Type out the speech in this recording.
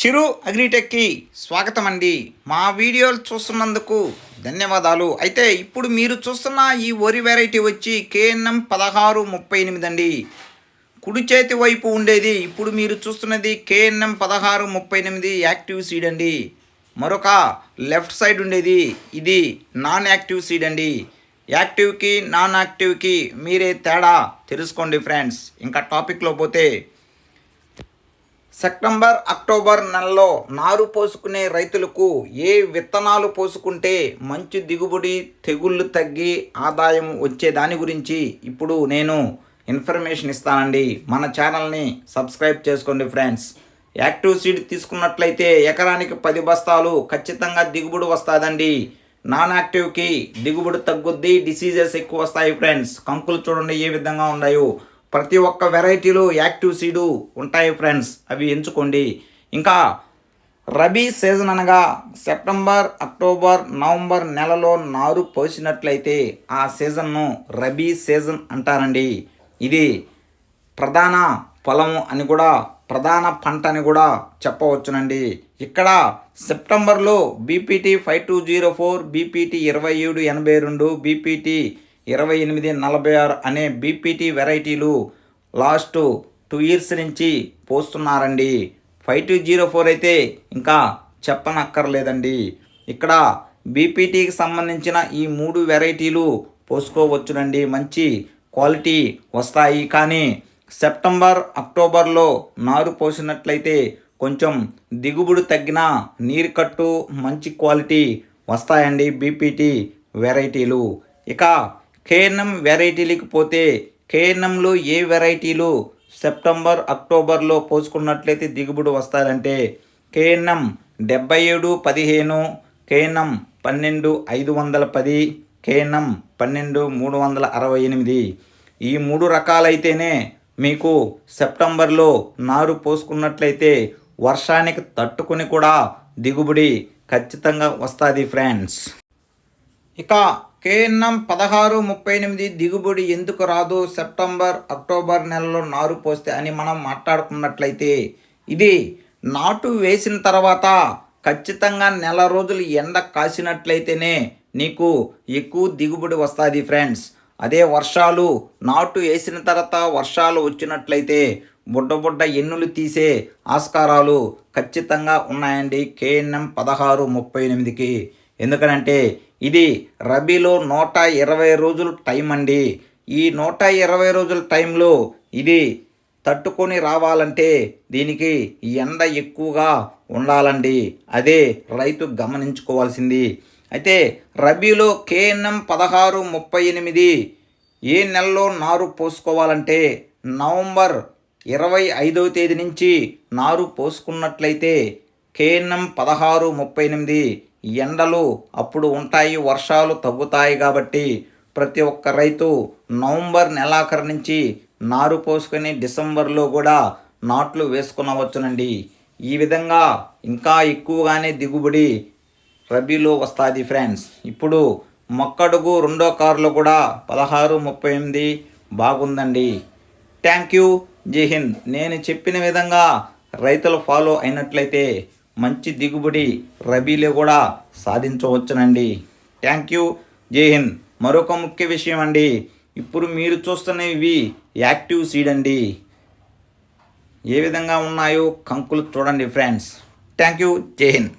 చిరు అగ్రిటెక్కి స్వాగతం అండి మా వీడియోలు చూస్తున్నందుకు ధన్యవాదాలు. అయితే ఇప్పుడు మీరు చూస్తున్న ఈ వరి వెరైటీ వచ్చి కేఎన్ఎం పదహారు ముప్పై ఎనిమిది అండి. కుడి చేతి వైపు ఉండేది ఇప్పుడు మీరు చూస్తున్నది కేఎన్ఎం పదహారు ముప్పై ఎనిమిది యాక్టివ్ సీడ్ అండి. మరొక లెఫ్ట్ సైడ్ ఉండేది ఇది నాన్ యాక్టివ్ సీడ్ అండి. యాక్టివ్కి నాన్ యాక్టివ్కి మీరే తేడా తెలుసుకోండి ఫ్రెండ్స్. ఇంకా టాపిక్లో పోతే సెప్టెంబర్ అక్టోబర్ నెలలో నారు పోసుకునే రైతులకు ఏ విత్తనాలు పోసుకుంటే మంచి దిగుబడి తెగుళ్ళు తగ్గి ఆదాయం వచ్చే దాని గురించి ఇప్పుడు నేను ఇన్ఫర్మేషన్ ఇస్తానండి. మన ఛానల్ని సబ్స్క్రైబ్ చేసుకోండి ఫ్రెండ్స్. యాక్టివ్ సీడ్ తీసుకున్నట్లయితే ఎకరానికి పది బస్తాలు ఖచ్చితంగా దిగుబడి వస్తుందండి. నాన్ యాక్టివ్కి దిగుబడి తగ్గుద్ది డిసీజెస్ ఎక్కువ వస్తాయి ఫ్రెండ్స్. కంకులు చూడండి ఏ విధంగా ఉన్నాయో. ప్రతి ఒక్క వెరైటీలో యాక్టివ్ సీడు ఉంటాయి ఫ్రెండ్స్. అవి ఎంచుకోండి. ఇంకా రబీ సీజన్ అనగా సెప్టెంబర్ అక్టోబర్ నవంబర్ నెలలో నారు పోసినట్లయితే ఆ సీజన్ను రబీ సీజన్ అంటారండి. ఇది ప్రధాన పొలము అని కూడా ప్రధాన పంట అని కూడా చెప్పవచ్చునండి. ఇక్కడ సెప్టెంబర్లో BPT five two zero four BPT ఇరవై ఏడు ఎనభై రెండు బీపీటీ ఇరవై ఎనిమిది నలభై ఆరు అనే బీపీటీ వెరైటీలు లాస్ట్ టూ ఇయర్స్ నుంచి పోస్తున్నారండి. ఫైవ్ టూ జీరో ఫోర్ అయితే ఇంకా చెప్పనక్కర్లేదండి. ఇక్కడ బీపీటీకి సంబంధించిన ఈ మూడు వెరైటీలు పోసుకోవచ్చునండి. మంచి క్వాలిటీ వస్తాయి. కానీ సెప్టెంబర్ అక్టోబర్లో నారు పోసినట్లయితే కొంచెం దిగుబడి తగ్గిన నీరు కట్టు మంచి క్వాలిటీ వస్తాయండి బీపీటీ వెరైటీలు. ఇక కేఎన్ఎం వెరైటీలకు పోతే కేఎన్ఎంలో ఏ వెరైటీలు సెప్టెంబర్ అక్టోబర్లో పోసుకున్నట్లయితే దిగుబడి వస్తారంటే కేఎన్ఎం డెబ్బై ఏడు పదిహేను కేఎన్ఎం పన్నెండు ఐదు వందల పది కేఎన్ఎం పన్నెండు మూడు వందల అరవై ఎనిమిది. ఈ మూడు రకాలైతేనే మీకు సెప్టెంబర్లో నారు పోసుకున్నట్లయితే వర్షానికి తట్టుకుని కూడా దిగుబడి ఖచ్చితంగా వస్తుంది ఫ్రెండ్స్. ఇక కేఎన్ఎం పదహారు ముప్పై ఎనిమిది దిగుబడి ఎందుకు రాదు? సెప్టెంబర్ అక్టోబర్ నెలలో నారు పోస్తే అని మనం మాట్లాడుకున్నట్లయితే ఇది నాటు వేసిన తర్వాత ఖచ్చితంగా నెల రోజులు ఎండ కాసినట్లయితేనే నీకు ఎక్కువ దిగుబడి వస్తుంది ఫ్రెండ్స్. అదే వర్షాలు నాటు వేసిన తర్వాత వర్షాలు వచ్చినట్లయితే బుడ్డ బుడ్డ ఎన్నులు తీసే ఆస్కారాలు ఖచ్చితంగా ఉన్నాయండి కేఎన్ఎం పదహారు ముప్పై ఎనిమిదికి. ఎందుకనంటే ఇది రబీలో నూట ఇరవై రోజులు టైం అండి. ఈ నూట ఇరవై రోజుల టైంలో ఇది తట్టుకొని రావాలంటే దీనికి ఎండ ఎక్కువగా ఉండాలండి. అదే రైతు గమనించుకోవాల్సింది. అయితే రబీలో కేఎన్ఎం పదహారు ముప్పై ఎనిమిది ఏ నెలలో నారు పోసుకోవాలంటే నవంబర్ ఇరవై ఐదవ తేదీ నుంచి నారు పోసుకున్నట్లయితే కేఎన్ఎం పదహారు ముప్పై ఎనిమిది ఎండలు అప్పుడు ఉంటాయి వర్షాలు తగ్గుతాయి కాబట్టి ప్రతి ఒక్క రైతు నవంబర్ నెలాఖరు నుంచి నారు పోసుకొని డిసెంబర్లో కూడా నాట్లు వేసుకునవచ్చునండి. ఈ విధంగా ఇంకా ఎక్కువగానే దిగుబడి రబీలో వస్తుంది ఫ్రెండ్స్. ఇప్పుడు మొక్కడుగు రెండో కారులో కూడా పదహారు ముప్పై ఎనిమిది బాగుందండి. Thank you. జై హింద్. నేను చెప్పిన విధంగా రైతులు ఫాలో అయినట్లయితే మంచి దిగుబడి రబీలో కూడా సాధించవచ్చునండి. Thank you. జై హింద్. మరొక ముఖ్య విషయం అండి. ఇప్పుడు మీరు చూస్తున్న ఇవి యాక్టివ్ సీడ్ అండి. ఏ విధంగా ఉన్నాయో కంకులు చూడండి friends. Thank you. Jai Hind.